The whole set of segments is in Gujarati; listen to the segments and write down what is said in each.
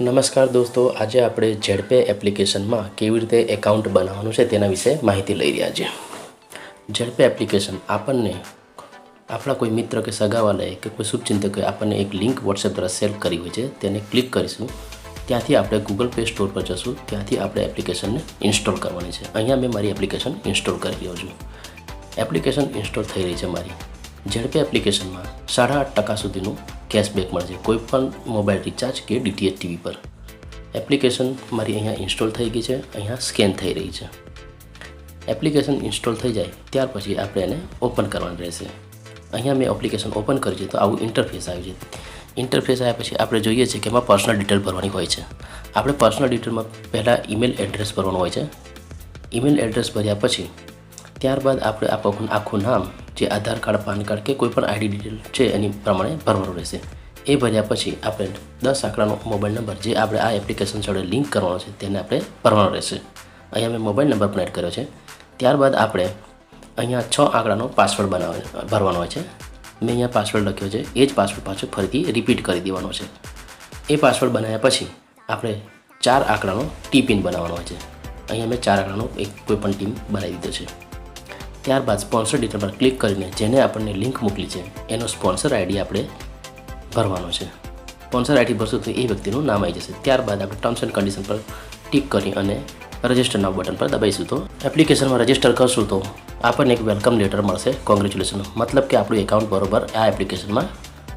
નમસ્કાર દોસ્તો, આજે આપણે ઝેડપે એપ્લિકેશનમાં કેવી રીતે એકાઉન્ટ બનાવવાનું છે તેના વિશે માહિતી લઈ રહ્યા છીએ. ઝડપે એપ્લિકેશન આપણને આપણા કોઈ મિત્ર કે સગાવાલાએ કે કોઈ શુભચિંતકે આપણને એક લિંક વોટ્સએપ દ્વારા શેર કરી હોય છે, તેને ક્લિક કરીશું. ત્યાંથી આપણે ગૂગલ પ્લે સ્ટોર પર જશું. ત્યાંથી આપણે એપ્લિકેશનને ઇન્સ્ટોલ કરવાની છે. અહીંયા મેં મારી એપ્લિકેશન ઇન્સ્ટોલ કરી રહ્યો છું. એપ્લિકેશન ઇન્સ્ટોલ થઈ રહી છે મારી. ઝડપે એપ્લિકેશનમાં સાડા આઠ ટકા સુધીનું કેશબેક મળશે કોઈપણ કોઈ પણ મોબાઈલ રિચાર્જ કે ડીટીએચ ટીવી પર. એપ્લિકેશન મારી અહીંયા ઇન્સ્ટોલ થઈ ગઈ છે, અહીંયા સ્કેન થઈ રહી છે. એપ્લિકેશન ઇન્સ્ટોલ થઈ જાય ત્યાર પછી આપણે એને ઓપન કરવાનું રહેશે. અહીંયા મેં એપ્લિકેશન ઓપન કરી છે તો આવું ઇન્ટરફેસ આવ્યું છે. ઇન્ટરફેસ આવ્યા પછી આપણે જોઈએ છીએ કે એમાં પર્સનલ ડિટેલ ભરવાની હોય છે. આપણે પર્સનલ ડિટેલમાં પહેલાં ઈમેલ એડ્રેસ ભરવાનું હોય છે. ઈમેલ એડ્રેસ ભર્યા પછી ત્યારબાદ આપણે આપણું આખું નામ જે આધાર કાર્ડ, પાન કાર્ડ કે કોઈ પણ આઈડી ડિટેલ છે એની પ્રમાણે ભરવાનું રહેશે. એ ભર્યા પછી આપણે દસ આંકડાનો મોબાઈલ નંબર જે આપણે આ એપ્લિકેશન જોડે લિંક કરવાનો છે તેને આપણે ભરવાનો રહેશે. અહીંયા મેં મોબાઈલ નંબર પણ એડ કર્યો છે. ત્યારબાદ આપણે અહીંયા છ આંકડાનો પાસવર્ડ બનાવે, ભરવાનો હોય છે. મેં અહીંયા પાસવર્ડ લખ્યો છે. એ જ પાસવર્ડ પાછો ફરીથી રિપીટ કરી દેવાનો છે. એ પાસવર્ડ બનાવ્યા પછી આપણે ચાર આંકડાનો ટી પિન બનાવવાનો હોય છે. અહીંયા મેં ચાર આંકડાનો એક કોઈ પણ ટીમ બનાવી દીધો છે. ત્યારબાદ સ્પોન્સર ડિટેલ પર ક્લિક કરીને જેને આપણને લિંક મોકલી છે, એનો સ્પોન્સર આઈડી આપણે ભરવાનો છે. સ્પોન્સર આઈડી ભરશું તો એ વ્યક્તિનું નામ આવી જશે. ત્યારબાદ આપણે ટર્મ્સ એન્ડ કન્ડિશન પર ટિક કરી અને રજિસ્ટર નાવ બટન પર દબાઈશું તો એપ્લિકેશનમાં રજિસ્ટર કરશું તો આપણને એક વેલકમ લેટર મળશે. કોંગ્રેચ્યુલેશન મતલબ કે આપણું એકાઉન્ટ બરોબર આ એપ્લિકેશનમાં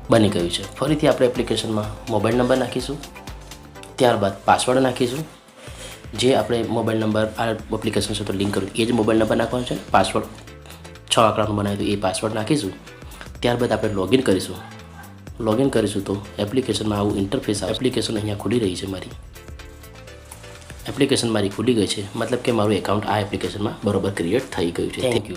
બની ગયું છે. ફરીથી આપણે એપ્લિકેશનમાં મોબાઈલ નંબર નાખીશું. ત્યારબાદ પાસવર્ડ નાખીશું. જે આપણે મોબાઈલ નંબર આ એપ્લિકેશન સાથે લિંક કર્યું એ જ મોબાઈલ નંબર નાખવાનો છે. પાસવર્ડ છ આંકડાનું બનાવ્યું એ પાસવર્ડ નાખીશું. ત્યારબાદ આપણે લોગિન કરીશું. લોગિન કરીશું તો એપ્લિકેશનમાં આવું ઇન્ટરફેસ એપ્લિકેશન અહીંયા ખુલી રહી છે મારી. એપ્લિકેશન મારી ખુલી ગઈ છે. મતલબ કે મારું એકાઉન્ટ આ એપ્લિકેશનમાં બરોબર ક્રિએટ થઈ ગયું છે. Thank you